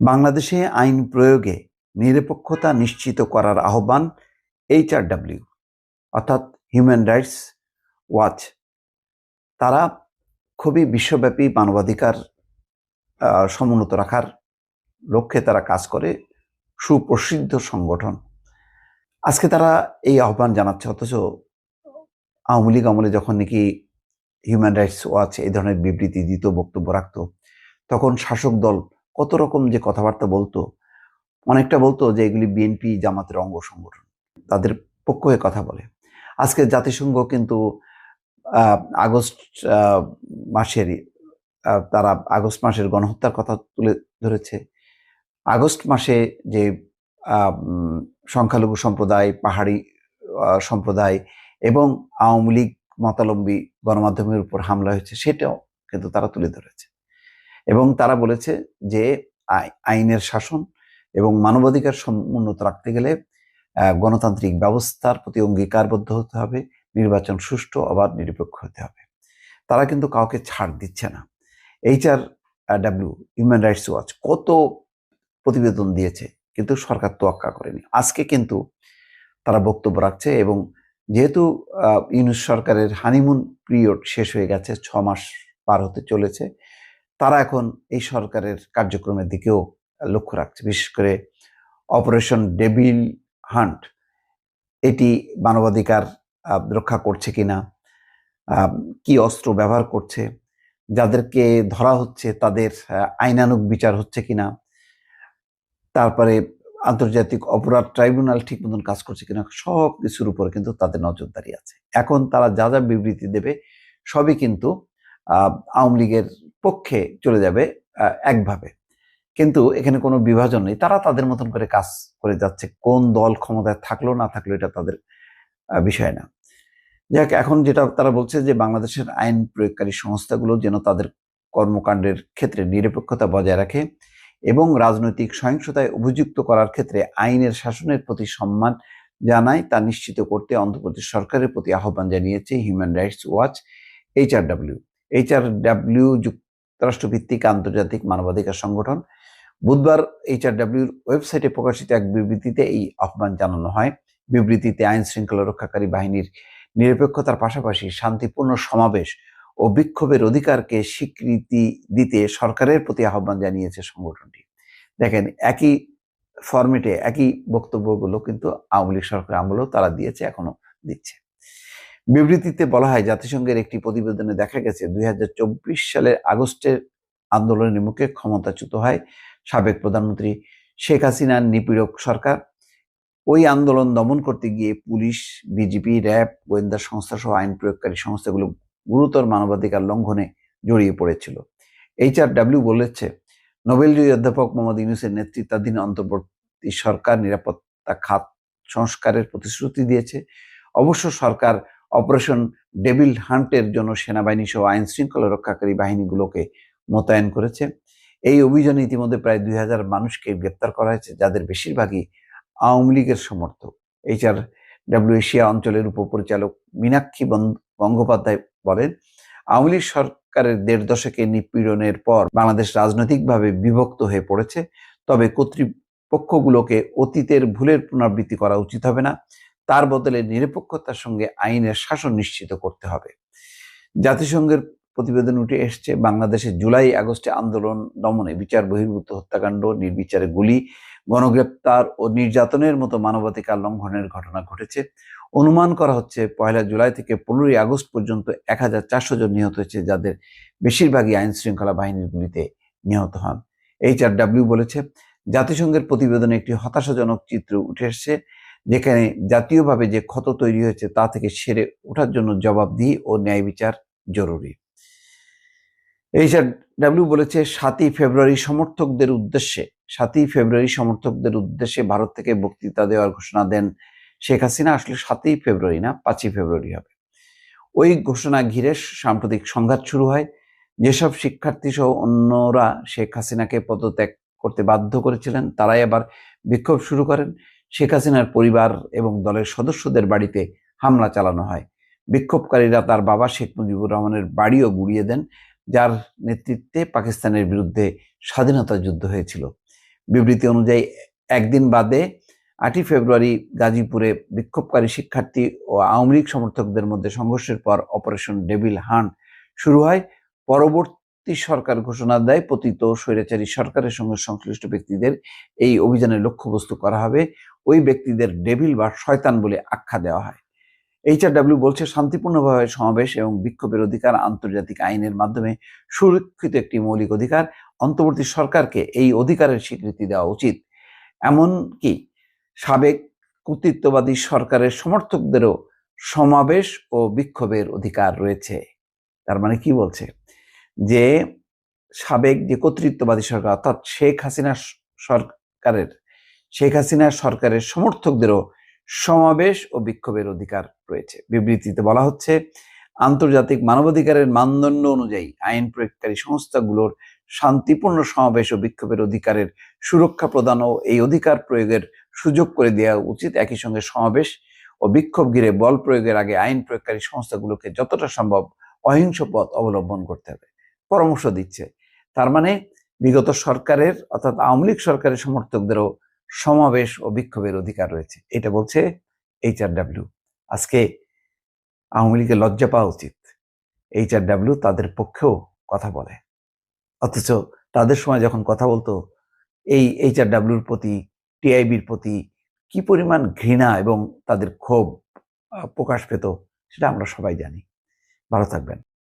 বাংলাদেশে আইন প্রয়োগে নিরপেক্ষতা নিশ্চিত করার আহ্বান এইচআরডব্লিউ অর্থাৎ হিউম্যান রাইটস ওয়াচ তারা খুবই বিশ্বব্যাপী মানবাধিকার সমুন্নত রাখার লক্ষ্যে তারা কাজ করে, সুপ্রসিদ্ধ সংগঠন। আজকে তারা এই আহ্বান জানাচ্ছে, অথচ আওয়ামী লীগ আমলে যখন নাকি হিউম্যান রাইটস ওয়াচ এই ধরনের বিবৃতি দিত, বক্তব্য রাখত, তখন শাসক দল কত রকম যে কথাবার্তা বলতো, অনেকটা বলতো যে এগুলি বিএনপি জামাতের অঙ্গ সংগঠন, তাদের পক্ষ হয়ে কথা বলে। আজকে জাতিসংঘ কিন্তু আগস্ট মাসের তারা আগস্ট মাসের গণহত্যার কথা তুলে ধরেছে। আগস্ট মাসে যে সংখ্যালঘু সম্প্রদায়, পাহাড়ি সম্প্রদায় এবং আওয়ামী লীগ মতালম্বী গণমাধ্যমের উপর হামলা হয়েছে, সেটাও কিন্তু তারা তুলে ধরেছে। এবং তারা বলেছে যে আই- আইনের শাসন এবং মানবাধিকার সমুন্নত রাখতে গেলে গণতান্ত্রিক ব্যবস্থার প্রতি অঙ্গীকারবদ্ধ হতে হবে, নির্বাচন সুষ্ঠু অবাধ নিরপেক্ষ হতে হবে। তারা কিন্তু কাউকে ছাড় দিচ্ছে না। HR W human rights watch কত প্রতিবেদন দিয়েছে, কিন্তু সরকার তোয়াক্কা করেনি। আজকে কিন্তু তারা বক্তব্য রাখছে এবং যেহেতু ইউনুস সরকারের হানিমুন পিরিয়ড শেষ হয়ে গেছে, ছ মাস পার হতে চলেছে তারা এখন এই সরকারের কার্যক্রমের দিকেও লক্ষ্য রাখছে। বিশেষ করে অপারেশন ডেবিল হান্ট এটি মানবাধিকার রক্ষা করছে কিনা কি অস্ত্র ব্যবহার করছে যাদেরকে ধরা হচ্ছে তাদের আহ, আইনানুগ বিচার হচ্ছে কিনা তারপরে আন্তর্জাতিক অপরাধ ট্রাইব্যুনাল ঠিক মতন কাজ করছে কিনা সব কিছুর উপরে কিন্তু তাদের নজরদারি আছে। এখন তারা যা যা বিবৃতি দেবে সবই কিন্তু আওয়ামী লীগের পক্ষে চলে যাবে একভাবে। কিন্তু এখানে কোনো বিভাজন নেই। তারা তাদের মতন করে কাজ করে যাচ্ছে। কোন দল ক্ষমতায় থাকল, না থাকল, এটা তাদের বিষয় না। যাক, এখন যেটা তারা বলছে যে, বাংলাদেশের আইন প্রয়োগকারী সংস্থাগুলো যেন তাদের কর্মকাণ্ডের ক্ষেত্রে নিরপেক্ষতা বজায় রাখে এবং রাজনৈতিক সহিংসতায় অভিযুক্ত করার ক্ষেত্রে আইনের শাসনের প্রতি সম্মান জানায়, তা নিশ্চিত করতে অন্ধ্রপ্রদেশ সরকারের প্রতি আহ্বান জানিয়েছে Human Rights Watch HRW HRW যুক্তরাষ্ট্রভিত্তিক আন্তর্জাতিক মানবাধিকার সংগঠন। বুধবার এইচআরডব্লিউর ওয়েবসাইটে প্রকাশিত এক বিবৃতিতে এই আহ্বান জানানো হয়। বিবৃতিতে আইন শৃঙ্খলা রক্ষাকারী বাহিনীর নিরপেক্ষতার পাশাপাশি শান্তিপূর্ণ সমাবেশ ও বিক্ষোভের অধিকারকে স্বীকৃতি দিতে সরকারের প্রতি আহ্বান জানিয়েছে সংগঠনটি। দেখেন, একই ফরম্যাটে একই বক্তব্যগুলো কিন্তু আওয়ামী লীগ সরকার আমলেও তারা দিয়েছে এখনও দিচ্ছে। বিবৃতিতে বলা হয়, জাতিসংঘের একটি প্রতিবেদনে দেখা গেছে, দুই সালের আগস্টের আন্দোলনের মুখে ক্ষমতাচ্যুত হয় সাবেক প্রধানমন্ত্রী শেখ হাসিনার নিপীড়ক সরকার। ওই আন্দোলন দমন করতে গিয়ে পুলিশ বিজেপি র্যাব, গোয়েন্দা সংস্থা সহ আইন প্রয়োগকারী সংস্থাগুলো গুরুতর মানবাধিকার লঙ্ঘনে জড়িয়ে পড়েছিল। এইচআরডব্লিউ বলেছে নোবেলজয়ী অধ্যাপক মোহাম্মদ ইউনুসের নেতৃত্বাধীন অন্তর্বর্তী সরকার নিরাপত্তা খাত সংস্কারের প্রতিশ্রুতি দিয়েছে। অবশ্য সরকার অপারেশন ডেভিল হান্টের জন্য সেনাবাহিনী সহ আইন শৃঙ্খলা রক্ষাকারী বাহিনীগুলোকে মোতায়েন করেছে। এই অভিযানে ইতিমধ্যে প্রায় দুই হাজার মানুষকে গ্রেপ্তার করা হয়েছে, যাদের বেশিরভাগই আওয়ামী লীগের সমর্থক। এইচআর ডাব্লিউ এশিয়া অঞ্চলের উপপরিচালক মীনাক্ষী গঙ্গোপাধ্যায় বলেন, আওয়ামী লীগ সরকারের দেড় দশকে নিপীড়নের পর বাংলাদেশ রাজনৈতিকভাবে বিভক্ত হয়ে পড়েছে। তবে কর্তৃপক্ষগুলোকে অতীতের ভুলের পুনরাবৃত্তি করা উচিত হবে না। তার বদলে নিরপেক্ষতার সঙ্গে আইনের শাসন নিশ্চিত করতে হবে। জাতিসংঘের প্রতিবেদন উঠে এসছে, বাংলাদেশে জুলাই আগস্টে আন্দোলন দমনে বিচার বহির্ভূত হত্যাকাণ্ড, নির্বিচারে গুলি, গণগ্রেপ্তার ও নির্যাতনের মতো মানবাধিকার লঙ্ঘনের ঘটনা ঘটেছে। অনুমান করা হচ্ছে, পয়লা জুলাই থেকে পনেরোই আগস্ট পর্যন্ত এক হাজার চারশো জন নিহত হয়েছে, যাদের বেশিরভাগই আইন শৃঙ্খলা বাহিনীর গুলিতে নিহত হন এইচআরডব্লিউ বলেছে, জাতিসংঘের প্রতিবেদনে একটি হতাশাজনক চিত্র উঠে এসেছে যেখানে জাতীয়ভাবে যে ক্ষত তৈরি হয়েছে তা থেকে সেরে ওঠার জন্য জবাবদিহি ও ন্যায় বিচার জরুরি। এইচআরডব্লিউ বলেছে, সাতই ফেব্রুয়ারি সমর্থকদের উদ্দেশ্যে, সাতই ফেব্রুয়ারি সমর্থকদের উদ্দেশ্যে ভারত থেকে বক্তৃতা দেওয়ার ঘোষণা দেন শেখ হাসিনা। আসলে সাতই ফেব্রুয়ারি না, পাঁচই ফেব্রুয়ারি হবে। ওই ঘোষণা ঘিরে সাম্প্রতিক সংঘাত শুরু হয়। যেসব শিক্ষার্থী সহ অন্যরা শেখ হাসিনাকে পদত্যাগ করতে বাধ্য করেছিলেন, তারাই আবার বিক্ষোভ শুরু করেন। শেখ হাসিনার পরিবার এবং দলের সদস্যদের বাড়িতে হামলা চালানো হয়। বিক্ষোভকারীরা তার বাবা শেখ মুজিবুর রহমানের বাড়িও গুড়িয়ে দেন, যার নেতৃত্বে পাকিস্তানের বিরুদ্ধে স্বাধীনতা যুদ্ধ হয়েছিল। বিবৃতি অনুযায়ী, একদিন বাদে আটই ফেব্রুয়ারি গাজীপুরে বিক্ষোভকারী শিক্ষার্থী ও আওয়ামী লীগ সমর্থকদের মধ্যে সংঘর্ষের পর অপারেশন ডেভিল হান্ট শুরু হয়। পরবর্তী সরকার ঘোষণা দেয়, পতিত স্বৈরাচারী সরকারের সঙ্গে সংশ্লিষ্ট ব্যক্তিদের এই অভিযানের লক্ষ্যবস্তু করা হবে। ওই ব্যক্তিদের ডেভিল বা শয়তান বলে আখ্যা দেওয়া হয়। এইচআরডব্লিউ বলছে, শান্তিপূর্ণভাবে সমাবেশ এবং বিক্ষোভের অধিকার আন্তর্জাতিক আইনের মাধ্যমে সুরক্ষিত একটি মৌলিক অধিকার। অন্তর্বর্তী সরকারকে এই অধিকারের স্বীকৃতি দেওয়া উচিত। এমনকি সাবেক কর্তৃত্ববাদী সরকারের সমর্থকদেরও সমাবেশ ও বিক্ষোভের অধিকার রয়েছে। তার মানে কি বলছে? যে সাবেক যে কর্তৃত্ববাদী সরকার, অর্থাৎ শেখ হাসিনা সরকারের, শেখ হাসিনা সরকারের সমর্থকদেরও সমাবেশ ও বিক্ষোভের অধিকার রয়েছে। বিবৃতিতে বলা হচ্ছে, আন্তর্জাতিক মানবাধিকারের মানদণ্ড অনুযায়ী আইন প্রয়োগকারী সংস্থাগুলোর শান্তিপূর্ণ সমাবেশ ও বিক্ষোভের অধিকারের সুরক্ষা প্রদান ও এই অধিকার প্রয়োগের সুযোগ করে দেওয়া উচিত। একই সঙ্গে সমাবেশ ও বিক্ষোভ ঘিরে বল প্রয়োগের আগে আইন প্রয়োগকারী সংস্থাগুলোকে যতটা সম্ভব অহিংস পথ অবলম্বন করতে হবে। পরামর্শ দিচ্ছে। তার মানে বিগত সরকারের অর্থাৎ আওয়ামী লীগ সরকারের সমর্থকদেরও সমাবেশ ও বিক্ষোভের অধিকার রয়েছে। এটা বলছে এইচআরডব্লিউ আজকে আওয়ামী লীগের লজ্জা পাওয়া উচিত। এইচআরডব্লিউ তাদের পক্ষেও কথা বলে। অথচ তাদের সময় যখন কথা বলতো, এই এইচআরডব্লিউর প্রতি টিআইবির প্রতি কি পরিমাণ ঘৃণা এবং তাদের ক্ষোভ প্রকাশ পেত, সেটা আমরা সবাই জানি। ভালো থাকবেন।